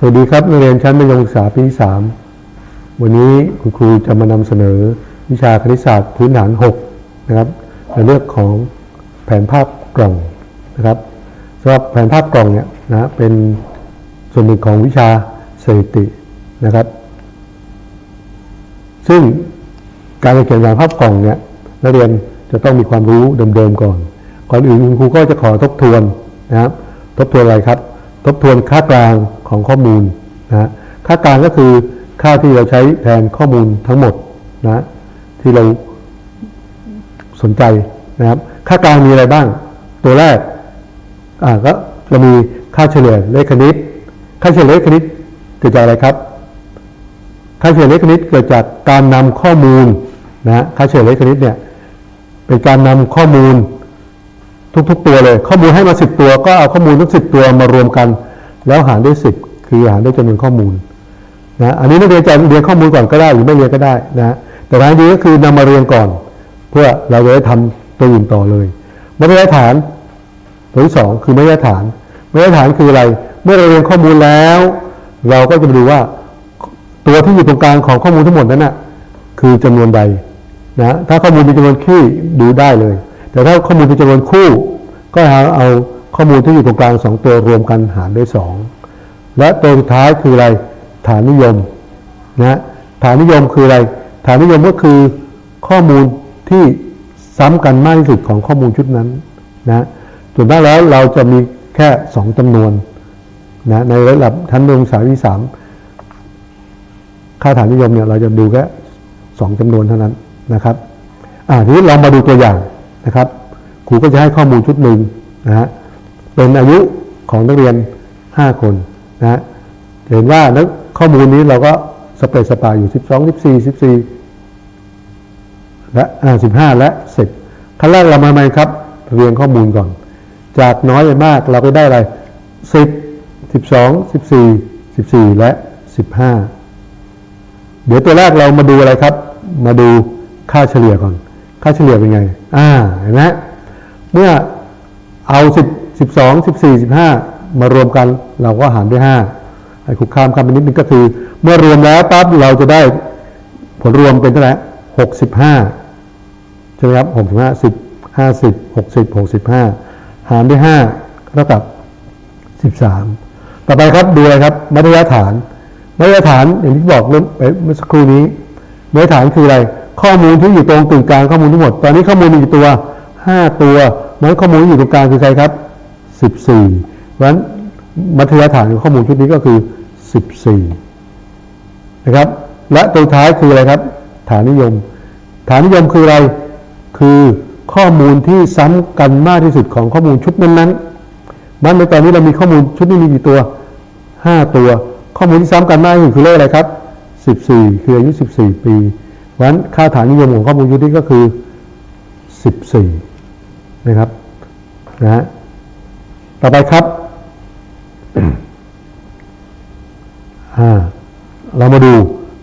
สวัสดีครับนักเรียนชั้นมัธยมศึกษาปีที่สามวันนี้คุณครูจะมานำเสนอวิชาคณิตศาสตร์พื้นฐาน 6 นะครับในเรื่องของแผนภาพกล่องนะครับสำหรับแผนภาพกล่องเนี่ยนะเป็นส่วนหนึ่งของวิชาสถิตินะครับ ซึ่งการเขียนแผนภาพกล่องเนี่ยนักเรียนจะต้องมีความรู้เดิมๆก่อน ก่อนอื่นคุณครูก็จะขอทบทวนนะครับ ทบทวนอะไรครับ ทบทวนค่ากลาง ของข้อมูลนะค่ากลางก็คือค่าที่เราใช้แทนข้อมูลทั้งหมดนะที่เราสนใจนะครับ ค่ากลางมีอะไรบ้าง ตัวแรกอ่าก็เรามีค่าเฉลี่ยเลขคณิต ค่าเฉลี่ยเลขคณิตเกิดจากอะไรครับ ค่าเฉลี่ยเลขคณิตเกิดจากการนำข้อมูลนะค่าเฉลี่ยเลขคณิตเนี่ยเป็นการนำข้อมูลทุกๆตัวเลย ข้อมูลให้มา10ตัว ก็เอาข้อมูลทั้ง10ตัวมารวมกัน แล้วหารด้วย 10 คือหารด้วยจำนวนข้อมูลนะอันนี้นักเรียนจะเรียนข้อมูลก่อนก็ได้หรือไม่เรียนก็ได้นะแต่ทายนี้ก็คือนำมาเรียนก่อน เพื่อเราจะได้ทำตัวอื่นต่อเลยมาตรฐานตัวที่สองคือมาตรฐานมาตรฐานคืออะไร เมื่อเราเรียนข้อมูลแล้ว เราก็จะมาดูว่าตัวที่อยู่ตรงกลางของข้อมูลทั้งหมดนั้นน่ะคือจำนวนใดนะถ้าข้อมูลเป็นจำนวนคี่ดูได้เลย แต่ถ้าข้อมูลเป็นจำนวนคู่ ก็เอาเอาข้อมูลที่อยู่ตรงกลางสองตัวรวมกันหารด้วยสอง และตัวสุดท้ายคืออะไรฐานนิยมนะฐานนิยมคืออะไร ฐานนิยมก็คือข้อมูลที่ซ้ำกันมากที่สุดของข้อมูลชุดนั้นนะส่วนมากแล้วเราจะมีแค่สองจำนวนนะในระดับชั้นมัธยมศึกษาที่สามค่าฐานนิยมเนี่ยเราจะดูแค่สองจำนวนเท่านั้นนะครับอ่าทีนี้เรามาดูตัวอย่างนะครับครูก็จะให้ข้อมูลชุดหนึ่งนะฮะเป็นอายุของนักเรียน 5 คน นะเห็นว่านักข้อมูลนี้เราก็สเปรสปาอยู่ 12 14 14 และ15 และ 10 ขั้นแรกเรามาไหมครับเรียงข้อมูลก่อน จากน้อยไปมากเราก็ได้อะไร 10 12 14 14 และ 15 เดี๋ยวตัวแรกเรามาดูอะไรครับ มาดูค่าเฉลี่ยก่อน ค่าเฉลี่ยเป็นไง อ่า เห็นไหมเมื่อเอา 10 12 14 15 มารวมกันเราก็หารด้วย5ไอ้คุกคามคำนนิดนึงก็คือ เมื่อรวมแล้วปั๊บเราจะได้ผลรวมเป็นเท่าไหร่65ใช่ไหมครับ65 10 50 60 65หารด้วย5เท่ากับ13ต่อไปครับดูอะไรครับมาตรฐานมาตรฐานอย่างที่บอกเมื่อเมื่อสักครู่นี้มาตรฐานคืออะไร ข้อมูลที่อยู่ตรงกึ่งกลางข้อมูลทั้งหมด ตอนนี้ข้อมูลมีกี่ตัว5ตัวมันข้อมูลที่อยู่ตรงกลางคือใครครับ14 เพราะฉะนั้นมาตรฐานของข้อมูลชุดนี้ก็คือ 14 นะครับ และตัวท้ายคืออะไรครับ ฐานนิยม ฐานนิยมคืออะไร คือข้อมูลที่ซ้ำกันมากที่สุดของข้อมูลชุดนั้นๆมันในตอนนี้เรามีข้อมูลชุดนี้มีกี่ตัว 5 ตัว ข้อมูลที่ซ้ำกันมากที่สุดคือเลขอะไรครับ 14 คืออายุ 14 ปีเพราะฉะนั้นค่าฐานนิยมของข้อมูลชุดนี้ก็คือ 14 นะครับ นะฮะ ต่อไปครับ เรามาดู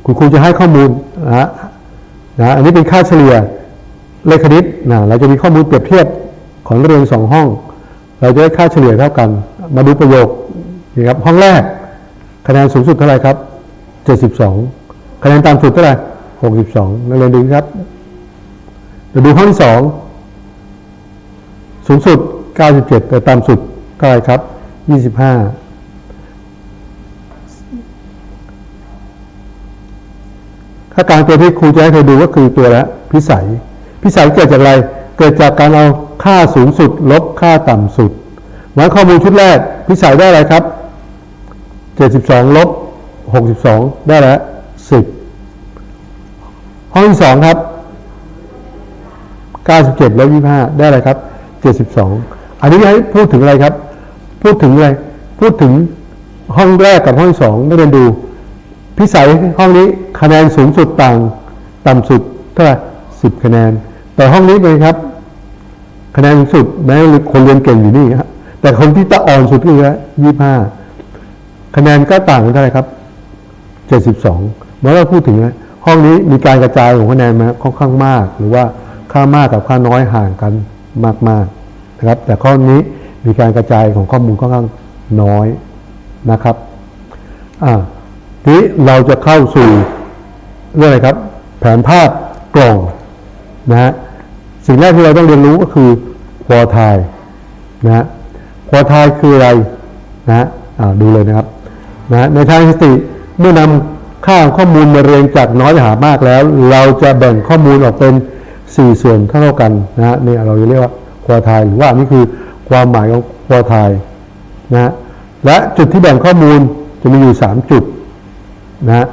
คุณครูจะให้ข้อมูลนะฮะนะอันนี้เป็นค่าเฉลี่ยเลขคณิตนะเราจะมีข้อมูลเปรียบเทียบของเรียนสองห้อง เราจะได้ค่าเฉลี่ยเท่ากัน มาดูประโยคนี่ครับห้องแรก คะแนนสูงสุดเท่าไหร่ครับ72คะแนนต่ำสุดเท่าไหร่62นักเรียนดูครับเดี๋ยวดูห้องที่สองสูงสุด97แต่ต่ำสุดเท่าไหร่ครับ25ค่า กลางตัวที่ครูจะให้เธอดูก็คือตัวละพิสัย พิสัยเกิดจากอะไร เกิดจากการเอาค่าสูงสุด ลบค่าต่ำสุดหมายข้อมูลชุดแรก พิสัยได้อะไรครับ 72 ลบ 62 ได้แล้ว10 ห้องที่สองครับ 97 ลบ 25 ได้อะไรครับ 72 อันนี้ให้พูดถึงอะไรครับ พูดถึงอะไร พูดถึงห้องแรกกับห้องที่สองนักเรียนดู พิสัยห้องนี้คะแนนสูงสุดต่างต่ำสุดเท่าไหร่สิบคะแนน แต่ห้องนี้เป็นครับ คะแนนสูงสุดแม้คนเรียนเก่งอยู่นี่ครับแต่คนที่ตะอ่อนสุดคือยี่ห้าคะแนนก็ต่างกันเท่าไหร่ครับเจ็ดสิบสองเมื่อเราพูดถึงนะห้องนี้มีการกระจายของคะแนนมาค่อนข้างมาก หรือว่าค่ามากกับค่าน้อยห่างกันมากๆนะครับ แต่ข้อนี้มีการกระจายของข้อมูลค่อนข้างน้อยนะครับอ่า นี้เราจะเข้าสู่เรื่องอะไรครับ แผนภาพกล่องนะฮะสิ่งแรกที่เราต้องเรียนรู้ก็คือควอไทายนะฮะควอไทายคืออะไรนะฮะดูเลยนะครับนะในทางสติเมื่อนำค่าข้อมูลมาเรียงจากน้อยไปหามากแล้ว เราจะแบ่งข้อมูลออกเป็น 4 ส่วนเท่ากันนะฮะเนี่ยเราจะเรียกว่าควอไทายหรือว่านี่คือความหมายของควอไทายนะฮะและจุดที่แบ่งข้อมูลจะมีอยู่ 3 จุด นะ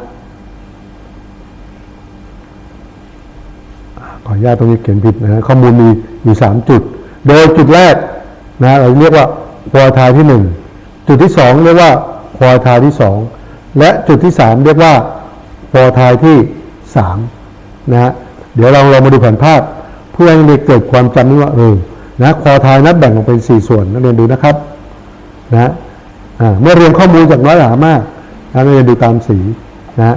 ขออนุญาตตรงนี้เขียนผิดนะข้อมูลมีอยู่3จุด โดยจุดแรกนะเราเรียกว่าควอทายที่1จุดที่2เรียกว่าควอทายที่2และจุดที่3เรียกว่าควอทายที่3นะฮะเดี๋ยวเราเรามาดูแผนภาพเพื่อให้เด็กเกิดความจำได้ว่าเออนะควอทายนั้นแบ่งออกเป็น4ส่วนนักเรียนดูนะครับนะเมื่อเรียนข้อมูลจากน้อยหามาก นะนักเรียนดูตามสีนะ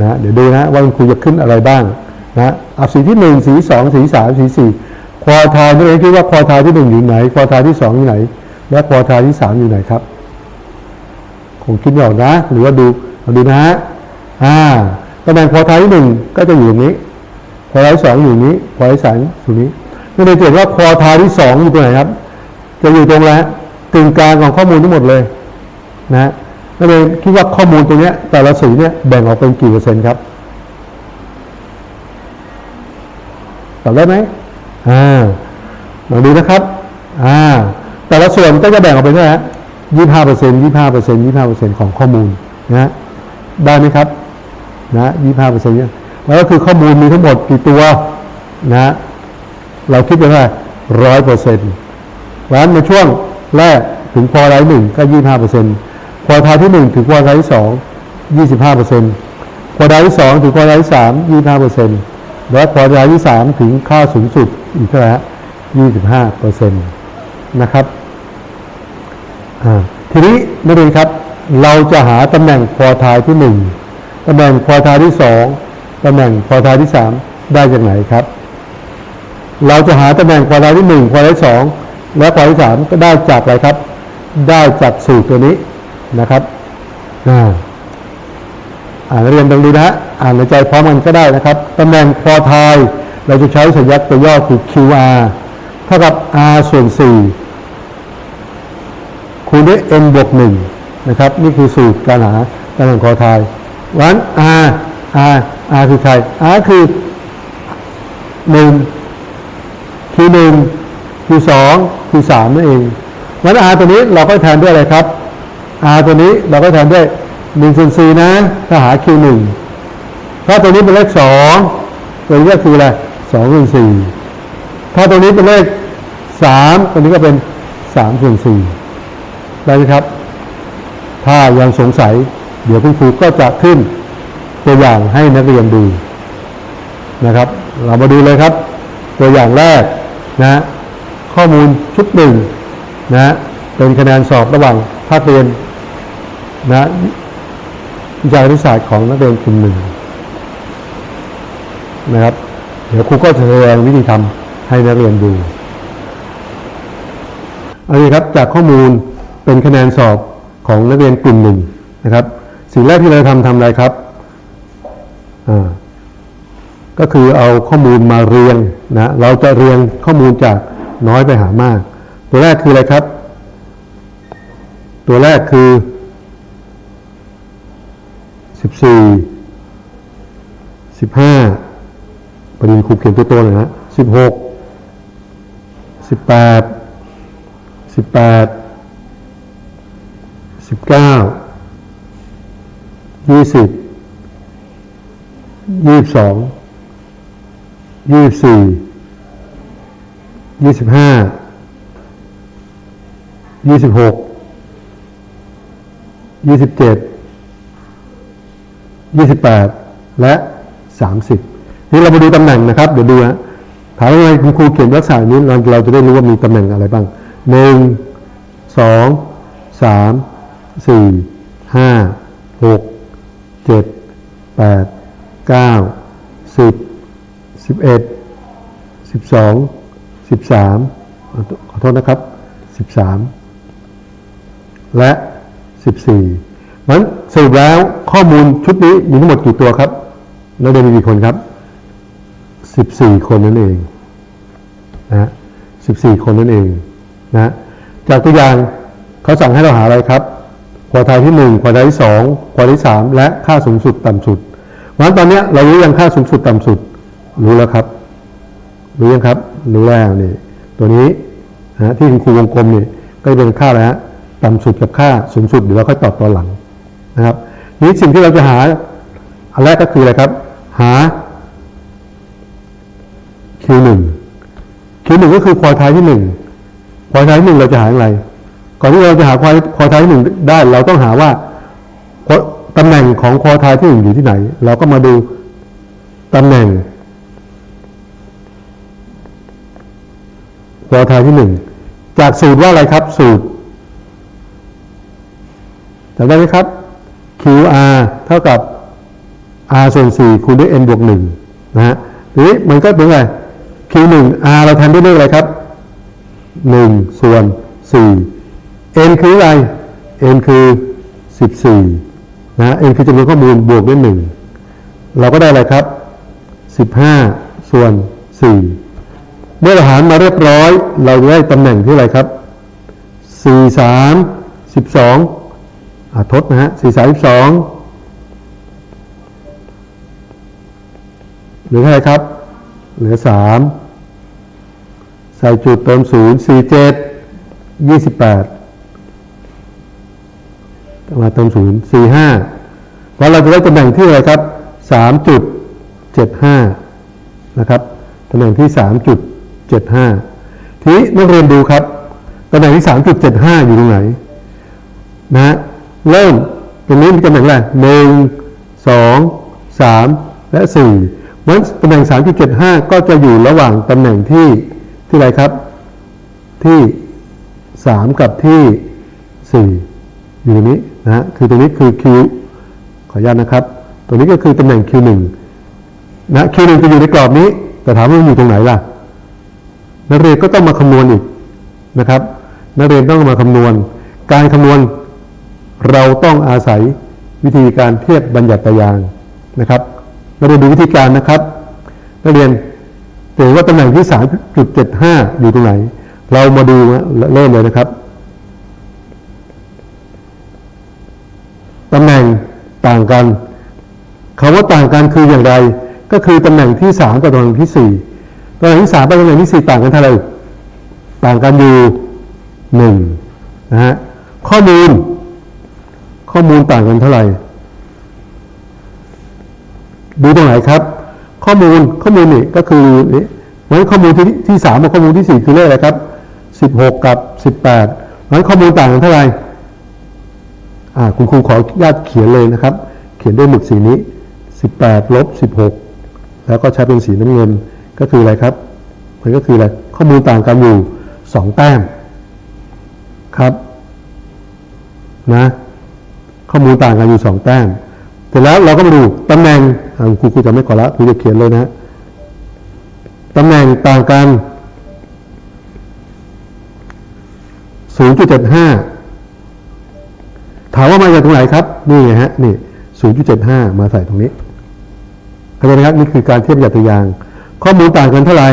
นะเดี๋ยวดูนะว่าคุณครูจะขึ้นอะไรบ้างนะเอาสีที่หนึ่งสีสองสีสามสีสี่ควอทายนี่เองคิดว่าควอทายที่หนึ่งอยู่ไหน ควอทายที่สองอยู่ไหน และควอทายที่สามอยู่ไหนครับคงคิดไม่ออกนะ หรือว่าดูเอาดูนะฮะอ่าตำแหน่งควอทายที่หนึ่งก็จะอยู่อย่างนี้ควอทายสองอยู่นี้ควอทายสามอยู่นี้นั่นเองจะเห็นว่าควอทายที่สองอยู่ตรงไหนครับ จะอยู่ตรงแล้วกึ่งกลางของข้อมูลทั้งหมดเลย นะ ฮะนั่เองคิดว่าข้อมูลตรงนี้แต่ละสีเนี่ยแบ่งออกเป็นกี่เปอร์เซ็นต์ครับตอบได้ไหมอ่าลองดูนะครับ อ่า แต่ละส่วนก็จะแบ่งออกเป็นเท่าไหร่ยี่ห้าเปอร์เซ็นต์ยี่ห้าเปอร์เซ็นต์ยี่ห้าเปอร์เซ็นต์ของข้อมูลนะได้ไหมครับ นะยี่ห้าเปอร์เซ็นต์เนี่ยแล้วก็คือข้อมูลมีทั้งหมดกี่ตัว นะ เราคิดเป็นเท่าไหร่ร้อยเปอร์เซ็นต์เพราะฉะนั้นในช่วงแรกถึงพอไลท์หนึ่งก็ยี่ห้าเปอร์เซ็นต์ พอทายที่หนึ่งถึงพอไทที่สองยี่สิบห้าเปอร์เซ็นต์พอไทที่สองถึงพอไทที่สามยี่ห้าเปอร์เซ็นต์และพอไทที่สามถึงค่าสูงสุดอีกเท่าไหร่ยี่สิบห้าเปอร์เซ็นต์นะครับทีนี้นักเรียนครับ เราจะหาตำแหน่งพอทายที่หนึ่งตำแหน่งพอทายที่สองตำแหน่งพอทายที่สามได้จากไหนครับ เราจะหาตำแหน่งควอไลที่หนึ่งควอไลที่สองและควอไลที่สามก็ได้จากอะไรครับ ได้จากสูตรตัวนี้ นะครับอ่าอ่านเรียนลองดูนะฮะอ่านในใจพร้อมกันก็ได้นะครับตำแหน่งคอไทยเราจะใช้สัญลักษณ์ตัวย่อคือ QR เท่ากับ R ส่วน 4 คูณด้วย n บวก1นะครับ นี่คือสูตรการหาตำแหน่งคอไทยวัน R R R คือใคร R คือ 1 Q หนึ่ง Q สอง Q สามนั่นเองงั้น R ตัวนี้เราก็แทนด้วยอะไรครับ R ตัวนี้เราก็แทนด้วย1ส่วน4นะถ้าหา Q หนึ่งถ้าตัวนี้เป็นเลขสองตัวนี้ก็คืออะไรสองส่วนสี่ถ้าตัวนี้เป็นเลขสามตัวนี้ก็เป็นสามส่วนสี่ได้ไหมครับ ถ้ายังสงสัย เดี๋ยวคุณครูก็จะขึ้นตัวอย่างให้นักเรียนดูนะครับ เรามาดูเลยครับ ตัวอย่างแรกนะข้อมูลชุดหนึ่งนะเป็นคะแนนสอบระหว่าง ภาคเรียนนะวิชาคณิศาสตร์ของนักเรียนกลุ่มหนึ่งนะครับ เดี๋ยวครูก็จะแสดงวิธีทำให้นักเรียนดูอันนี้ครับจากข้อมูลเป็นคะแนนสอบของนักเรียนกลุ่มหนึ่งนะครับ สิ่งแรกที่เราทำทำอะไรครับอ่าก็คือเอาข้อมูลมาเรียงนะเราจะเรียงข้อมูลจากน้อยไปหามาก ตัวแรกคืออะไรครับ ตัวแรกคือ 14 15ประเด็นครูเขียนตัวโตหน่อยนะ16 18 18 19 20 22ยี่สิบสี่ยี่สิบห้ายี่สิบหก ยี่สิบเจ็ดยี่สิบแปดและสามสิบนี่เรามาดูตำแหน่งนะครับ เดี๋ยวดูนะถามว่าไงคุณครูเขียนลักษณะนี้เราเราจะได้รู้ว่ามีตำแหน่งอะไรบ้างหนึ่งสองสามสี่ห้าหกเจ็ดแปดเก้าสิบสิบเอ็ดสิบสองสิบสามขอโทษนะครับสิบสามและ สิบสี่มันสรุปแล้วข้อมูลชุดนี้มีทั้งหมดกี่ตัวครับ นักเรียนมีกี่คนครับ 14 คนนั่นเองนะฮะ14 คนนั่นเองนะฮะจากตัวอย่างเขาสั่งให้เราหาอะไรครับควอไทยที่1ควอไทยที่2ควอไทยที่3และค่าสูงสุดต่ำสุดเพราะฉะนั้นตอนเนี้ยเรารู้ยังค่าสูงสุดต่ำสุด รู้แล้วครับรู้ยังครับรู้แล้วนี่ตัวนี้นะฮะที่คุณครูวงกลมนี่ก็จะเป็นค่าอะไรฮะ ต่ำสุดกับค่าสูงสุดเดี๋ยวเราค่อยตอบตอนหลังนะครับนี้สิ่งที่เราจะหาอันแรกก็คืออะไรครับ หา Q1 Q1 ก็คือควอไทยที่หนึ่งควอไทยที่หนึ่งเราจะหาอย่างไร ก่อนที่เราจะหาควอควอไทยที่หนึ่งได้เราต้องหาว่าตำแหน่งของควอไทยที่หนึ่งอยู่ที่ไหน เราก็มาดูตำแหน่งควอไทยที่หนึ่งจากสูตรว่าอะไรครับสูตร จำได้ไหมครับ QR เท่ากับ r ส่วน4คูณด้วย n บวก1นะฮะนี้มันก็เป็นไง q1 r เราแทนด้วยเลขอะไรครับ 1 ส่วน 4 n คืออะไร n คือ 14 นะ n คือจำนวนข้อมูลบวกด้วย 1 เราก็ได้อะไรครับ 15 ส่วน 4 เมื่อเราหารมาเรียบร้อย เราจะได้ตำแหน่งที่อะไรครับ 4 3 12อ่า ทดนะฮะ4 3 12เหลือเท่าไรครับ เหลือสามใส่จุดเติมศูนย์สี่เจ็ดยี่สิบแปดมาเติมศูนย์สี่ห้าเพราะเราจะได้ตำแหน่งที่อะไรครับสามจุดเจ็ดห้านะครับตำแหน่งที่สามจุดเจ็ดห้าทีนักเรียนดูครับตำแหน่งที่สามจุดเจ็ดห้าอยู่ตรงไหนนะฮะ เริ่ม ตรงนี้มีตำแหน่งอะไรหนึ่งสองสามและสี่มันตำแหน่ง 3.75 ก็จะอยู่ระหว่างตำแหน่งที่ที่ไรครับ ที่ 3 กับที่ 4 อยู่ตรงนี้นะฮะคือตรงนี้คือ Q ขออนุญาตนะครับ ตรงนี้ก็คือตำแหน่ง Q1 นะ Q1 จะอยู่ในกรอบนี้ แต่ถามว่าอยู่ตรงไหนล่ะ นักเรียนก็ต้องมาคำนวณอีกนะครับ นักเรียนต้องมาคำนวณ การคำนวณ เราต้องอาศัยวิธีการเทียบบัญญัติตางนะครับเราเรียนดูวิธีการนะครับ นักเรียนเห็นว่าตำแหน่งที่3.75อยู่ตรงไหน เรามาดูเริ่มเลยนะครับตำแหน่งต่างกันคำว่าต่างกันคืออย่างไร ก็คือตำแหน่งที่3กับตำแหน่งที่4ตำแหน่งที่3กับตำแหน่งที่4ต่างกันเท่าไหร่ต่างกันอยู่1นะฮะข้อมูล ข้อมูลต่างกันเท่าไหร่ ดูตรงไหนครับ ข้อมูลข้อมูลนี่ก็คือนี่งั้นข้อมูลที่ที่สามกับข้อมูลที่สี่คือเลขอะไรครับสิบหกกับสิบแปดงั้นข้อมูลต่างกันเท่าไหร่อ่าคุณครูขออนุญาตเขียนเลยนะครับ เขียนด้วยหมึกสีนี้สิบแปดลบสิบหกแล้วก็ใช้เป็นสีน้ำเงินก็คืออะไรครับมันก็คืออะไรข้อมูลต่างกันอยู่สองแต้มครับ นะ ข้อมูลต่างกันอยู่สองแต้มเสร็จแล้วเราก็มาดูตำแหน่งครูครูจะไม่ขอละครูจะเขียนเลยนะตำแหน่งต่างกัน 0.75 ถามว่ามาจากตรงไหนครับ นี่ไงฮะนี่ 0.75 มาใส่ตรงนี้เข้าใจไหมครับนี่คือการเทียบยัตยาง ข้อมูลต่างกันเท่าไหร่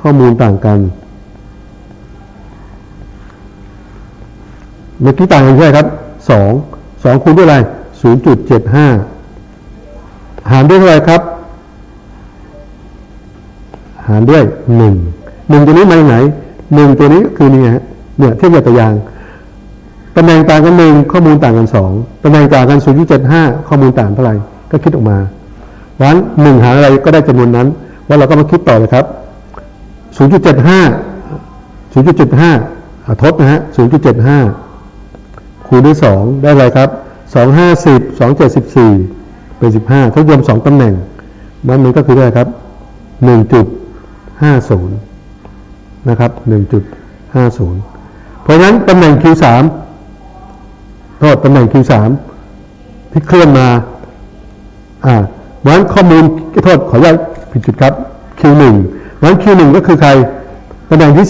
ข้อมูลต่างกันเมื่อกี้ต่างกันเท่าไหร่ครั บ2 2คูณด้วยอะไร0.75หารด้วยเท่าไรครับ หารด้วย1 1ตัวนี้มาจากไหน1ตัวนี้คือนี่ฮะเนี่ยเทียบกับตัวอย่างตำแหน่งต่างกัน1ข้อมูลต่างกัน2ตำแหน่งต่างกัน0.75ข้อมูลต่างเท่าไหร่ก็คิดออกมาเพราะฉะนั้น1หารอะไรก็ได้จำนวนนั้น ว่าเราก็มาคิดต่อเลยครับ0.75 0.75อะทดนะฮะ0.75 คูณด้วย 2 ได้อะไรครับ 2 50 2 74 เป็น 15 ถ้ารวม2ตำแหน่ง มันมันก็คือได้ครับ 1.50 นะครับ 1.50 เพราะฉะนั้นตำแหน่ง Q3 โทษตำแหน่ง Q3 ที่เคลื่อนมา อ่าเพราะฉะนั้นข้อมูลโทษขออนุญาตผิดจุดครับ Q1 เพราะฉะนั้น Q1 ก็คือใครตำแหน่งที่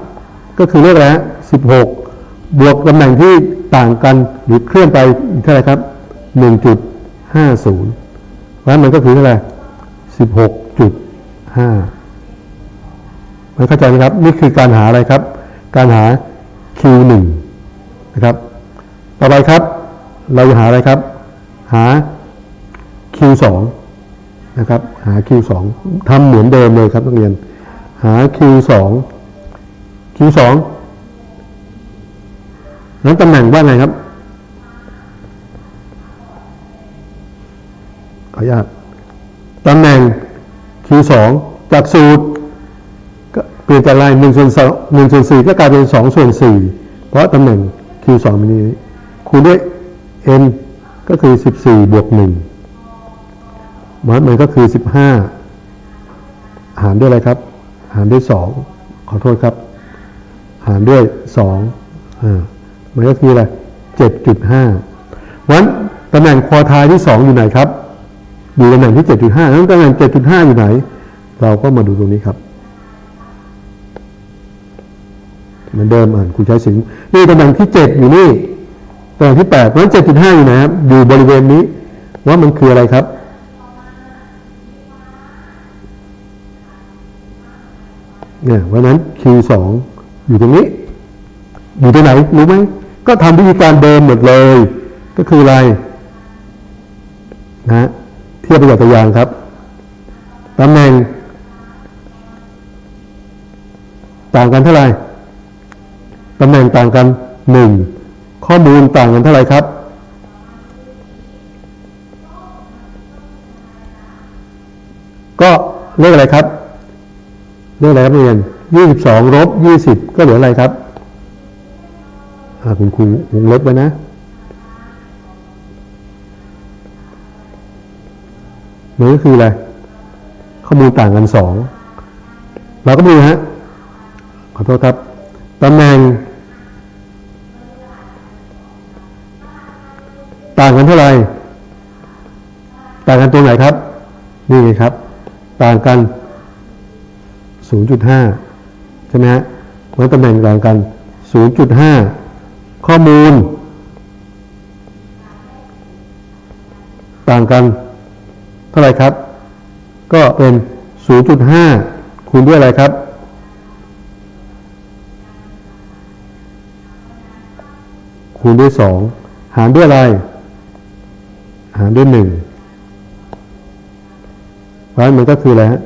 3 ก็คือเลขอะไรฮะ16 บวกตำแหน่งที่ต่างกันหรือเคลื่อนไปอีกเท่าไรครับ 1.50เพราะฉะนั้นมันก็คือเท่าไหร่16.5มันเข้าใจไหมครับ นี่คือการหาอะไรครับ การหา Q1 นะครับ ต่อไปครับ เราจะหาอะไรครับ หา Q2 นะครับ หา Q2 ทำเหมือนเดิมเลยครับนักเรียน หา Q2 Q2 นั้นตำแหน่งว่าไงครับ ขออนุญาตตำแหน่ง Q2 จากสูตรก็เปลี่ยนจากอะไรหนึ่งส่วนสองหนึ่งส่วนสี่ก็กลายเป็นสองส่วนสี่เพราะตำแหน่ง Q2 มันนี้คูณด้วย n ก็คือ14บสี่บวก1มันมันก็คือ15หารด้วยอะไรครับ หารด้วย2ขอโทษครับ หารด้วย2อ่า มันก็คืออะไร7.5วันตำแหน่งควอทายที่2องอยู่ไหนครับอยู่ตำแหน่งที่7.5นั้นตำแหน่ง7.5อยู่ไหน เราก็มาดูตรงนี้ครับเหมือนเดิมอ่านคุณใช้สิงนี่ตำแหน่งที่7อยู่นี่ตำแหน่งที่8เพราะฉะนั้น7.5อยู่ไหนครับอยู่บริเวณนี้ ว่ามันคืออะไรครับเนี่ยเพราะฉะนั้น Q2 อยู่ตรงนี้ อยู่ตรงไหนรู้ไหมก็ทำวิธีการเดิมหมดเลย ก็คืออะไรนะฮะเทียบประหยัดตัวอย่างครับตำแหน่ง ต่างกันเท่าไหร่ตำแหน่งต่างกันหนึ่งข้อมูลต่างกันเท่าไหร่ครับก็เลขอะไรครับ เลขอะไรครับนักเรียนยี่สิบสองลบยี่สิบก็เหลืออะไรครับ คุณครูวงเล็บไว้นะ มันก็คืออะไร ข้อมูลต่างกันสอง เราก็ดูฮะ ขอโทษครับ ตำแหน่ง ต่างกันเท่าไหร่ ต่างกันตรงไหนครับ นี่ไงครับ ต่างกัน 0.5 ใช่ไหมฮะเพราะตำแหน่งต่างกัน 0.5 ข้อมูล ต่างกันเท่าไหร่ครับ ก็เป็น 0.5 คูณด้วยอะไรครับ คูณด้วย 2 หารด้วยอะไร หารด้วย 1เพราะนั้นมันก็คืออะไรฮะ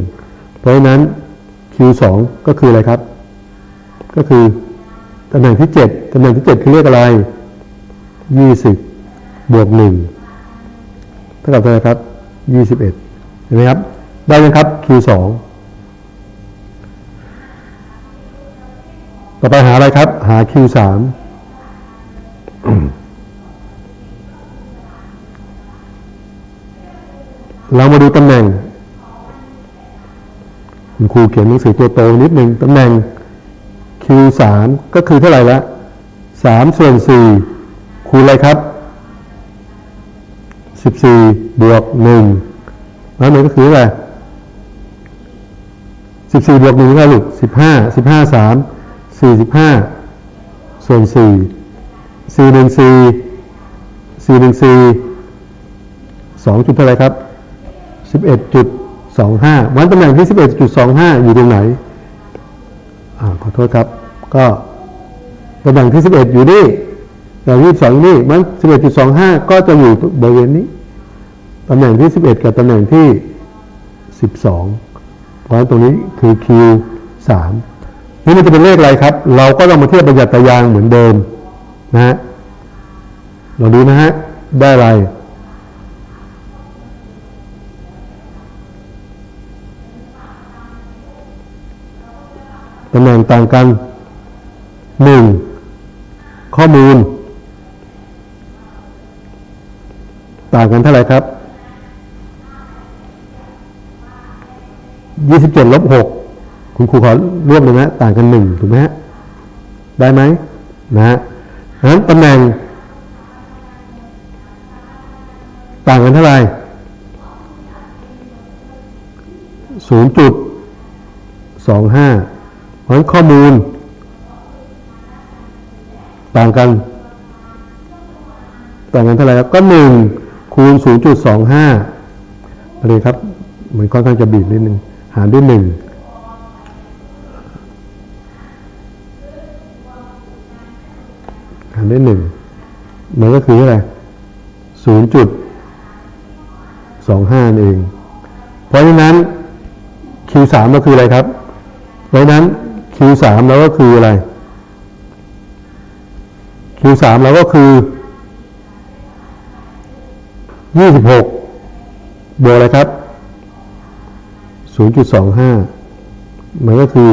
1เพราะฉะนั้น Q2 ก็คืออะไรครับ ก็คือ ตำแหน่งที่7ตำแหน่งที่7คือเรียกอะไร20บวก1เท่ากับเท่าไหร่ครับ21เห็นไหมครับ ได้ยังครับ Q2 ต่อไปหาอะไรครับ หา Q3 เรามาดูตำแหน่งคุณครูเขียนหนังสือตัวโตนิดหนึ่งตำแหน่ง Q3 ก็คือเท่าไหร่ละ3ส่วน4คูณอะไรครับ 14 บวก1แล้วมันก็คืออะไร14 บวก1เท่าไหร่ลูก15 15 3 45 ส่วน 4 4 1 4 4 1 4 2จุดเท่าไหร่ครับ 11.25 วันตำแหน่งที่ 11.25 อยู่ตรงไหน อขอโทษครับ ก็ตำแหน่งที่ 11 อยู่นี่อย่างนี่มัน 11.25 ก็จะอยู่บริเวณนี้ตำแหน่งที่ 11 กับตำแหน่งที่ 12 เพราะฉะนั้นตรงนี้คือ Q 3 นี่มันจะเป็นเลขอะไรครับ เราก็ต้องมาเทียบประหยัดตะยางเหมือนเดิมนะฮะเราดูนะฮะ ได้อะไร ตำแหน่งต่างกัน 1. ข้อมูล ต่างกันเท่าไหร่ครับ27ลบ6คุณครูขอรวบเลยนะ ต่างกัน1ถูกไหมฮะได้ไหมนะฮะนั้นตำแหน่ง ต่างกันเท่าไหร่0.25 เพราะข้อมูล ต่างกัน ต่างกันเท่าไหร่ครับ ก็หนึ่งคูณ 0.25อะไรครับ เหมันค่อนข้างจะบีบนิดนึง หารด้วยหนึ่งหารด้วยหนึ่งมันก็คืออะไร0.25เอง เพราะฉะนั้น Q3 ก็คืออะไรครับ เพราะฉะนั้น Q3 เราก็คืออะไร Q3 เราก็คือ 26 บวกอะไรครับ 0.25 มันก็คือ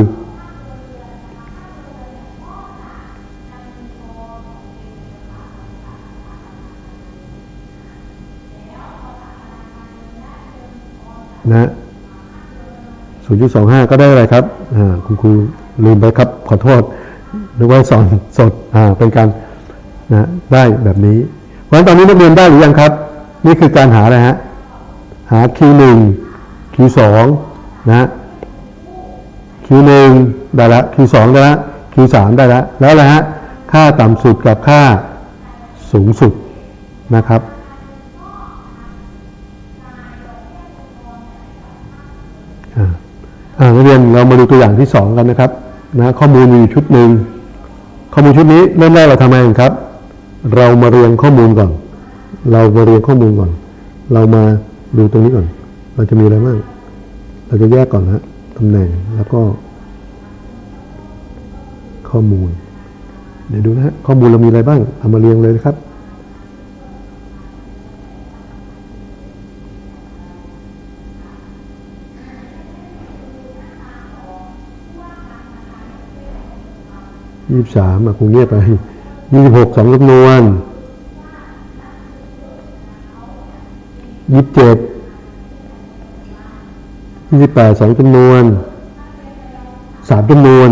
นะ0.25 ก็ได้อะไรครับ อ่า คุณครู ลืมไปครับ ขอโทษนึกว่าสอนสดอ่าเป็นการนะได้แบบนี้เพราะฉะนั้นตอนนี้นักเรียนได้หรือยังครับ นี่คือการหาอะไรฮะหา Q1 Q2 นะ Q1 ได้ละ Q2 ได้ละ Q3 ได้ละแล้วอะไรฮะค่าต่ำสุดกับค่าสูงสุดนะครับอ่าอ่านักเรียนเรามาดูตัวอย่างที่สองกันนะครับ นะข้อมูลมีอยู่ชุดหนึ่งข้อมูลชุดนี้เริ่มแรกเราทำอะไรครับ เรามาเรียงข้อมูลก่อน เรามาเรียงข้อมูลก่อน เรามาดูตรงนี้ก่อน เราจะมีอะไรบ้างเราจะแยกก่อนนะฮะตำแหน่งแล้วก็ ข้อมูลเดี๋ยวดูนะฮะข้อมูลเรามีอะไรบ้างเอามาเรียงเลยนะครับ ยี่สิบสามคงเงียบไปยี่สิบหกสองจำนวนยี่สิบเจ็ดยี่สิบแปดสองจำนวนสามจำนวน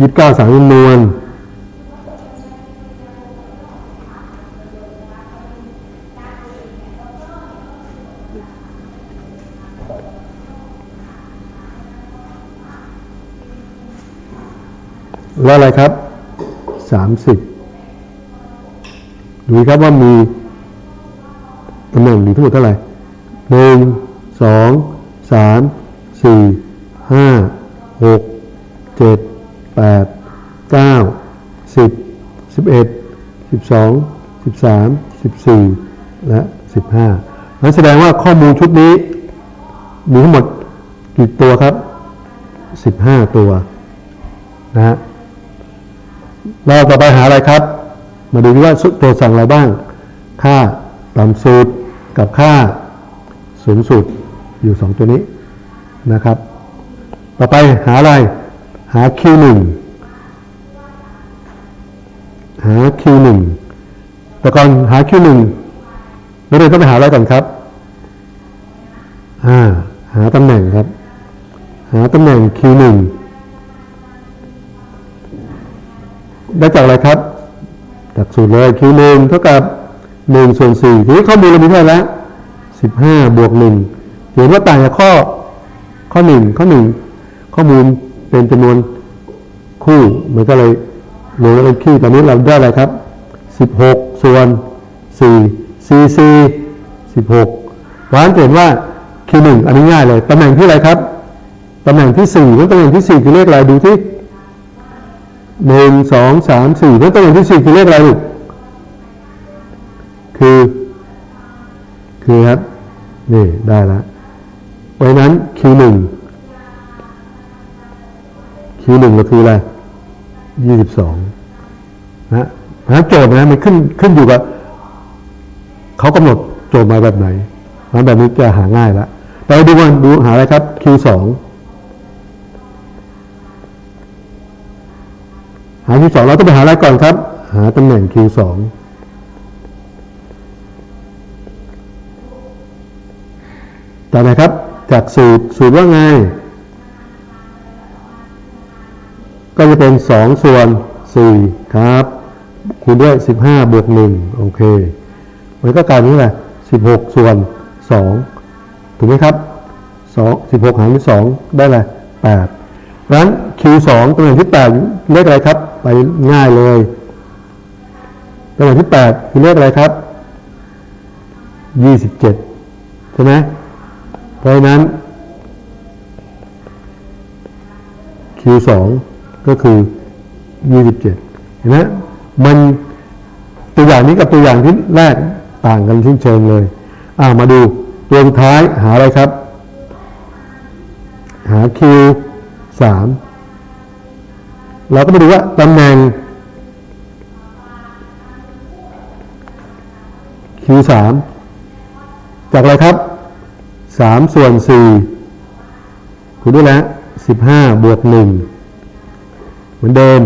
ยี่สิบเก้าสามจำนวน แล้วอะไรครับสามสิบดูครับว่ามีตำแหน่งอยู่ทั้งหมดเท่าไหร่หนึ่งสองสามสี่ห้าหกเจ็ดแปดเก้าสิบสิบเอ็ดสิบสองสิบสามสิบสี่และสิบห้านั่นแสดงว่าข้อมูลชุดนี้ มีทั้งหมดกี่ตัวครับสิบห้าตัวนะฮะ เราต่อไปหาอะไรครับ มาดูที่ว่าตัวสั่งอะไรบ้าง ค่าต่ำสุดกับค่าสูงสุดอยู่สองตัวนี้นะครับ ต่อไปหาอะไร หา Q1 หา Q1 แต่ก่อนหา Q1 เราเลยต้องไปหาอะไรก่อนครับอ่าหาตำแหน่งครับ หาตำแหน่ง Q1 ได้จากอะไรครับ จากสูตรเลย Q หนึ่งเท่ากับหนึ่งส่วนสี่ทีนี้ข้อมูลเรามีเท่าไหร่ล้วสิบห้าบวกหนึ่งเห็นว่าต่างจากข้อข้อหนึ่งข้อหนึ่งข้อมูลเป็นจำนวนคู่มันก็เลยรวมแล้วเป็นคู่ตอนนี้เราได้อะไรครับสิบหกส่วนสี่สี่สี่สิบหกเพราะฉะนั้นเห็นว่า Q หนึ่งอันนี้ง่ายเลยตำแหน่งที่อะไรครับตำแหน่งที่สี่แล้วตำแหน่งที่สี่คือเลขอะไรดูที่ หนึ่งสองสามสี่แล้วตัวอย่างที่สี่คือเลขอะไรลูกคือ คือครับ นี่ได้ละไว้นั้นคิ Q1 Q1 ก็คืออะไรยี่สิบสองนะนะโจทย์นะมันขึ้นขึ้นอยู่กับเขากำหนดโจทย์มาแบบไหนนั้นแบบนี้จะหาง่ายละเราดูวันดูหาอะไรครับคิวสอง หา Q2 เราต้องไปหาอะไรก่อนครับ หาตำแหน่ง Q2 ต่อไปครับ จากสูตรสูตรว่าไง ก็จะเป็น 2 ส่วน 4 ครับ คูณด้วย 15 บวก 1 โอเค มันก็กลายเป็นอะไร16 ส่วน 2 ถูกไหมครับ2 16 หารด้วย2ได้อะไร8 เพราะฉะนั้น Q2 ตำแหน่งที่ 8 เลขอะไรครับ ไปง่ายเลยตำแหน่งที่ 8 คือเลขอะไรครับ 27 ใช่ไหมเพราะฉะนั้น Q2 ก็คือ 27 เห็นไหมมันตัวอย่างนี้กับตัวอย่างที่แรกต่างกันชิ้นเชิงเลย อ่ามาดูตัวสุดท้ายหาอะไรครับ หา Q 3เราก็มาดูว่าตำแหน่ง Q 3จากอะไรครับ3ส่วน4คูณด้วยแล้ว15บวก1เหมือนเดิม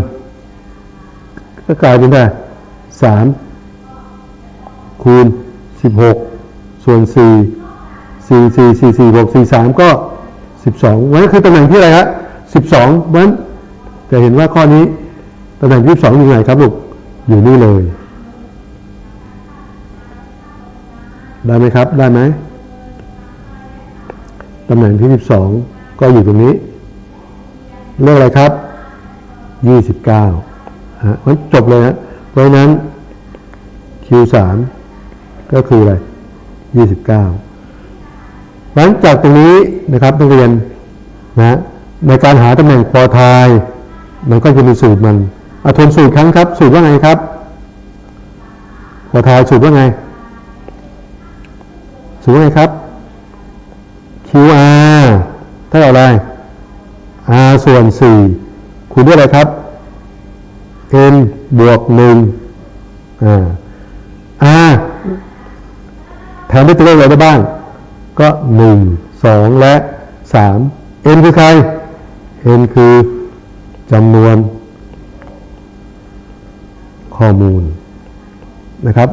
ก็กลายเป็นได้3คูณ16ส่วน4 4 4 4 4บวก4 3ก็12วันนั้คือตำแหน่งที่อะไรฮะ 12เพราะนั้นจะเห็นว่าข้อนี้ตำแหน่งที่12อยู่ไหนครับลูกอยู่นี่เลย ได้ไหมครับ ได้ไหมตำแหน่งที่12ก็อยู่ตรงนี้เรื่อะไรครับ29ฮะมันจบเลยฮะเพราะฉะนั้น Q3 ก็คืออะไร29หลังจากตรงนี้นะครับนักเรียนนะ ในการหาตำแหน่งควอไทายมันก็จะมีสูตรมันอาทวนสูตรครั้งครับ สูตรว่าไงครับควอไทายสูตรว่าไง สูตรว่าไงครับ QR เท่ากับอะไร R ส่วน 4 คูณด้วยอะไรครับ N บวก1อ่า R แทนด้วยตัวเลขอะไรได้บ้าง ก็ 1 2 และ 3 N คือใคร N คือจำนวนข้อมูลนะครับ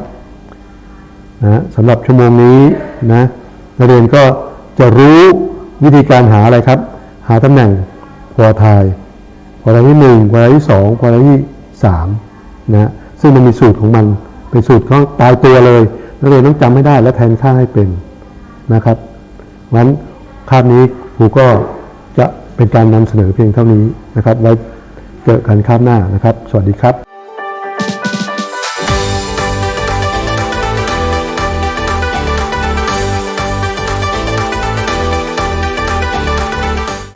นะสำหรับชั่วโมงนี้นะนักเรียนก็จะรู้วิธีการหาอะไรครับ หาตำแหน่งควอไทายควอไทายที่1ควอไทายที่2ควอไทายที่3นะซึ่งมันมีสูตรของมันเป็นสูตรของตายตัวเลยนักเรียนต้องจำให้ได้และแทนค่าให้เป็นนะครับงั้นคาบนี้ครูก็ เป็นการนำเสนอเพียงเท่านี้นะครับ ไว้เจอกันคราบหน้านะครับ สวัสดีครับ